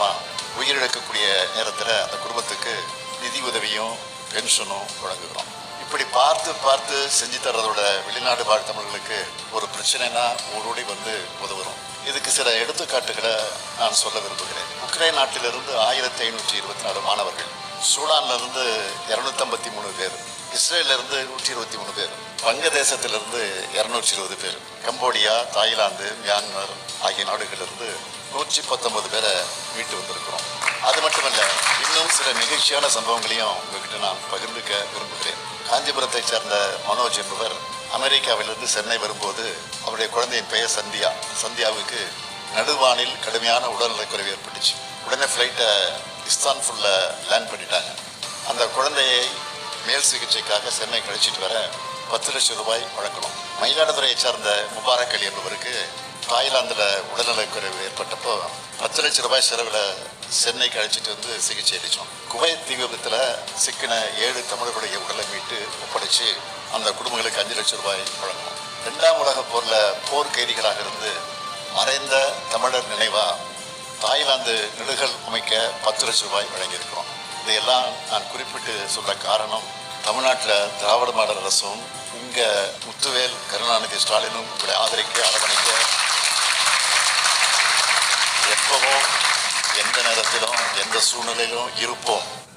காரணமாக உயிரிழக்கக்கூடிய நேரத்தில் அந்த குடும்பத்துக்கு நிதி உதவியும் பென்ஷனும் வழங்குகிறோம். இப்படி பார்த்து பார்த்து செஞ்சு தர்றதோட வெளிநாடு வாழ் தமிழர்களுக்கு ஒரு பிரச்சனைனா ஓடோடி வந்து உதவுறோம். இதுக்கு சில எடுத்துக்காட்டுகளை நான் சொல்ல விரும்புகிறேன். உக்ரைன் நாட்டிலிருந்து ஆயிரத்தி ஐநூற்றி இருபத்தி நாலு மாணவர்கள் சூடான்ல இருந்து இரநூத்தம்பத்தி மூணு பேர் இஸ்ரேல்ல இருந்து நூற்றி இருபத்தி மூணு பேர் வங்கதேசத்திலிருந்து இருநூற்றி இருபது பேர் கம்போடியா தாய்லாந்து மியான்மர் ஆகிய நாடுகளிலிருந்து நூற்றி பத்தொன்பது பேரை மீட்டு வந்திருக்கிறோம். அது மட்டுமல்ல இன்னும் சில நிகழ்ச்சியான சம்பவங்களையும் உங்ககிட்ட நான் பகிர்ந்துக்க விரும்புகிறேன். காஞ்சிபுரத்தை சேர்ந்த மனோஜ் என்பவர் அமெரிக்காவிலிருந்து சென்னை வரும்போது அவருடைய குழந்தையின் பெயர் சந்தியா. சந்தியாவுக்கு நடுவானில் கடுமையான உடல்நலக்குறைவு ஏற்பட்டுச்சு. உடனே ஃப்ளைட்டை இஸ்தான்புல்ல லேண்ட் பண்ணிட்டாங்க. அந்த குழந்தையை மேல் சிகிச்சைக்காக சென்னை கழிச்சிட்டு வர பத்து லட்சம் ரூபாய் வழங்கணும். மயிலாடுதுறையை சார்ந்த முபாரக் அலி என்பவருக்கு தாய்லாந்தில் உடல்நலக்குறைவு ஏற்பட்டப்போ பத்து லட்சம் ரூபாய் செலவில் சென்னைக்கு அழைச்சிட்டு வந்து சிகிச்சை அளித்தோம் குவைத் தீ விபத்தில் சிக்கின ஏழு தமிழர்களுடைய உடலை மீட்டு ஒப்படைச்சு அந்த குடும்பங்களுக்கு அஞ்சு லட்சம் ரூபாய் வழங்கணும். ரெண்டாம் உலக போரில் போர் கைதிகளாக இருந்து மறைந்த தமிழர் நினைவாக தாய்லாந்து நெடுகள் அமைக்க பத்து லட்சம் ரூபாய் வழங்கியிருக்கிறோம். இதையெல்லாம் நான் குறிப்பிட்டு சொல்ல காரணம் தமிழ்நாட்டில் திராவிட மாடல் அரசும் இங்கே முத்துவேல் கருணாநிதி ஸ்டாலினும் உங்களை ஆதரிக்க அரவணைக்க எப்பவும் எந்த நேரத்திலும் எந்த சூழ்நிலையிலும் இருப்போம்.